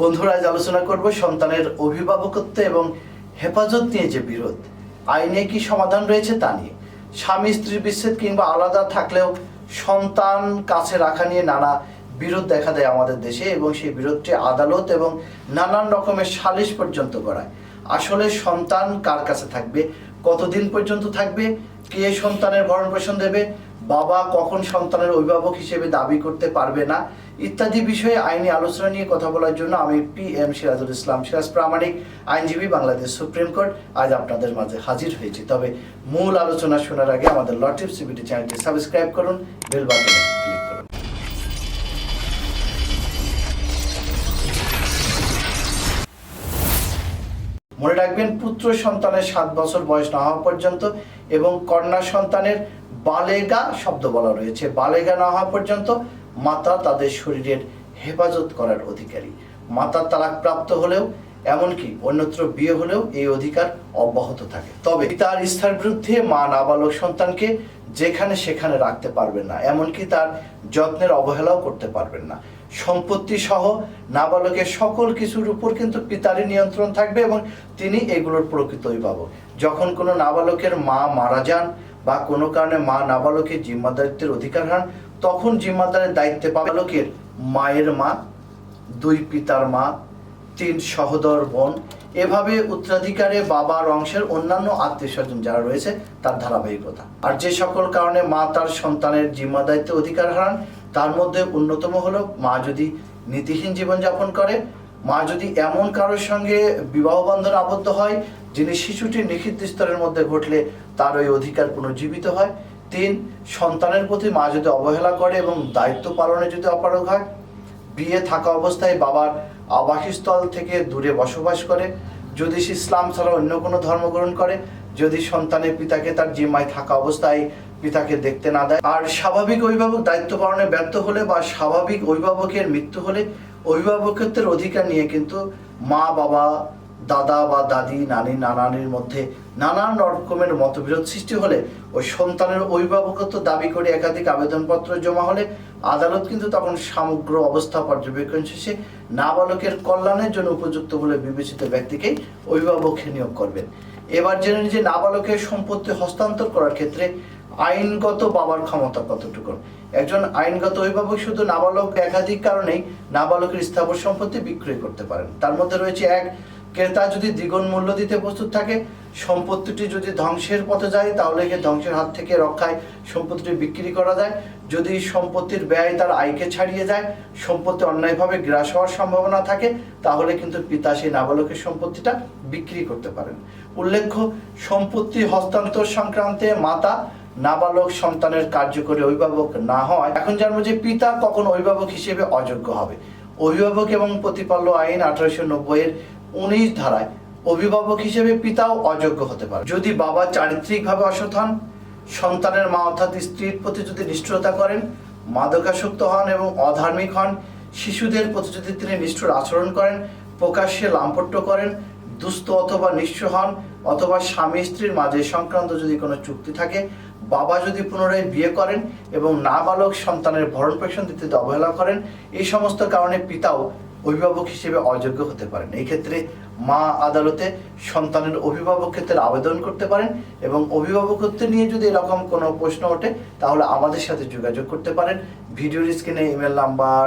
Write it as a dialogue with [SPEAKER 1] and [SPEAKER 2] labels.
[SPEAKER 1] বন্ধুরা, আজ আলোচনা করব সন্তানের অভিভাবকত্ব এবং হেফাজত নিয়ে যে বিরোধ আইনে কি সমাধান রয়েছে তা নিয়ে। স্বামী, স্ত্রীর বিচ্ছেদ কিংবা আলাদা থাকলেও সন্তান কাছে রাখা নিয়ে নানা বিরোধ দেখা দেয় আমাদের দেশে এবং সেই বিরোধটি আদালত এবং নানান রকমের সালিশ পর্যন্ত করায় আসলে সন্তান কার কাছে থাকবে? কতদিন পর্যন্ত থাকবে? কে সন্তানের ভরণ পোষণ দেবে? বাবা কখন সন্তানের অভিভাবক হিসেবে দাবি করতে পারবে না? ইত্যাদি বিষয়ে আইনি আলোচনা নিয়ে কথা বলার জন্য আমি পি এম সিরাজুল ইসলাম সিরাজ প্রামাণিক, আইনজীবী, বাংলাদেশ সুপ্রিম কোর্ট। আজ আপনাদের মাঝে হাজির হয়েছি। তবে মূল আলোচনা শোনার আগে আমাদের লটিভ সিবিটি চ্যানেলটি সাবস্ক্রাইব করুন, বেল বাটনে ক্লিক করুন। মনে রাখবেন, পুত্র সন্তানের সাত বছর বয়স না হওয়া পর্যন্ত এবং কন্যা সন্তানের বালেগা শব্দ বলা রয়েছে। বালেগা না হওয়া পর্যন্ত মাতা তাদের শরীরের হেফাজত করার অধিকারী। মাতা তালাক প্রাপ্ত হলেও, এমনকি অন্যত্র বিয়ে হলেও এই অধিকার অব্যাহত থাকে। তবে তার ইচ্ছার বিরুদ্ধে মা নাবালক সন্তানকে যেখানে সেখানে রাখতে পারবেন না, এমনকি তার যত্নের অবহেলাও করতে পারবেন না। সম্পত্তি সহ নাবালকের সকল কিছুর উপর কিন্তু পিতারই নিয়ন্ত্রণ থাকবে এবং তিনি এগুলোর প্রকৃত অভিভাবক। যখন কোনো নাবালকের মা মারা যান বা কোনো কারণে মা নাবালকের জিম্মাদারিত্বের অধিকার হান তখন জিম্মাদারের দায়িত্বে বালকের মায়ের মা, দুই পিতার মা, তিন সহোদর বোন, এভাবে উত্তরাধিকারে বাবার অংশের অন্যান্য আত্মীয় স্বজন যারা রয়েছে, তার ধারাবাহিকতা। আর যে সকল কারণে মা তার সন্তানের জিম্মা দায়িত্ব অধিকার হারান, তার মধ্যে অন্যতম হলো মা যদি নীতিহীন জীবনযাপন করে মা যদি এমন কারোর সঙ্গে বিবাহ বন্ধন আবদ্ধ হয়, যিনি শিশুটি নিষিদ্ধ স্তরের মধ্যে ঘটলে তার ওই অধিকার পুনর্জীবিত হয়। তিন, সন্তানের প্রতি মা যদি অবহেলা করে এবং দায়িত্ব পালনে যদি অপারগ হয়, বিয়ে থাকা অবস্থায় বাবার আবাসস্থল থেকে দূরে বসবাস করে। যদি সে ইসলাম ছাড়া অন্য কোনো ধর্ম গ্রহণ করে, যদি সন্তানের পিতাকে তার জিম্মায় থাকা অবস্থায় পিতাকে দেখতে না দেয়। আর স্বাভাবিক অভিভাবক দায়িত্ব পালনে ব্যর্থ হলে বা স্বাভাবিক অভিভাবকের মৃত্যু হলে অভিভাবকত্বের অধিকার নিয়ে কিন্তু মা, বাবা, দাদা বা দাদি, নানি, নানানির মধ্যে নানান রকমের মতবিরোধ সৃষ্টি হলে ওই সন্তানের অভিভাবকত্ব দাবি করে একাধিক আবেদনপত্র জমা হলে আদালত কিন্তু তখন সমগ্র অবস্থা পর্যবেক্ষণ শেষে নাবালকের কল্যাণের জন্য উপযুক্ত বলে বিবেচিত ব্যক্তিকেই অভিভাবক নিয়োগ করবেন। এবার জেনে যে নাবালকের সম্পত্তি হস্তান্তর করার ক্ষেত্রে আইনগত বাবার ক্ষমতা কতটুকু? একজন আইনগত অভিভাবক শুধু নাবালক একাধিক কারণেই নাবালকের স্থাবর সম্পত্তি বিক্রয় করতে পারেন। তার মধ্যে রয়েছে এক, ক্রেতা যদি দ্বিগুণ মূল্য দিতে প্রস্তুত থাকে, সম্পত্তিটি যদি ধ্বংসের পথে যায়, তাহলে একে ধ্বংসের হাত থেকে রক্ষায় সম্পত্তিটি বিক্রি করা যায়। যদি সম্পত্তির ব্যয় তার আয়কে ছাড়িয়ে যায়, সম্পত্তি অন্যায়ভাবে গ্রাস হওয়ার সম্ভাবনা থাকে, তাহলে কিন্তু পিতা সেই নাবালকের সম্পত্তিটা বিক্রি করতে পারেন। উল্লেখ্য, সম্পত্তি হস্তান্তর সংক্রান্তে মাতা নাবালক সন্তানের কার্যকরী অভিভাবক না হয়, এখন জানব যে পিতা কখন অভিভাবক হিসেবে অযোগ্য হবে। অভিভাবক এবং প্রতিপাল্য আইন আঠারোশো নব্বই এর উনিশ ধারায় অভিভাবক হিসেবে পিতাও অযোগ্য হতে পারে। যদি বাবা চারিত্রিকভাবে অসৎ হন, সন্তানের মা অর্থাৎ স্ত্রীর প্রতি যদি নিষ্ঠুরতা করেন, মাদকাসক্ত হন এবং অধার্মিক হন, শিশুদের প্রতি যদি তিনি নিষ্ঠুর আচরণ করেন, প্রকাশ্যে লাম্পট্য করেন, দুস্থ অথবা নিঃস্ব হন, অথবা স্বামী স্ত্রীর মাঝে সংক্রান্ত যদি কোনো চুক্তি থাকে বাবা যদি পুনরায় বিয়ে করেন এবং নাবালক সন্তানের ভরণ পোষণ দিতে অবহেলা করেন, এই সমস্ত কারণে পিতাও অভিভাবক হিসেবে অযোগ্য হতে পারেন। এই ক্ষেত্রে মা আদালতে সন্তানের অভিভাবক ক্ষেত্রে আবেদন করতে পারেন এবং অভিভাবকত্ব নিয়ে যদি এরকম কোনো প্রশ্ন ওঠে, তাহলে আমাদের সাথে যোগাযোগ করতে পারেন। ভিডিওর স্ক্রিনে email number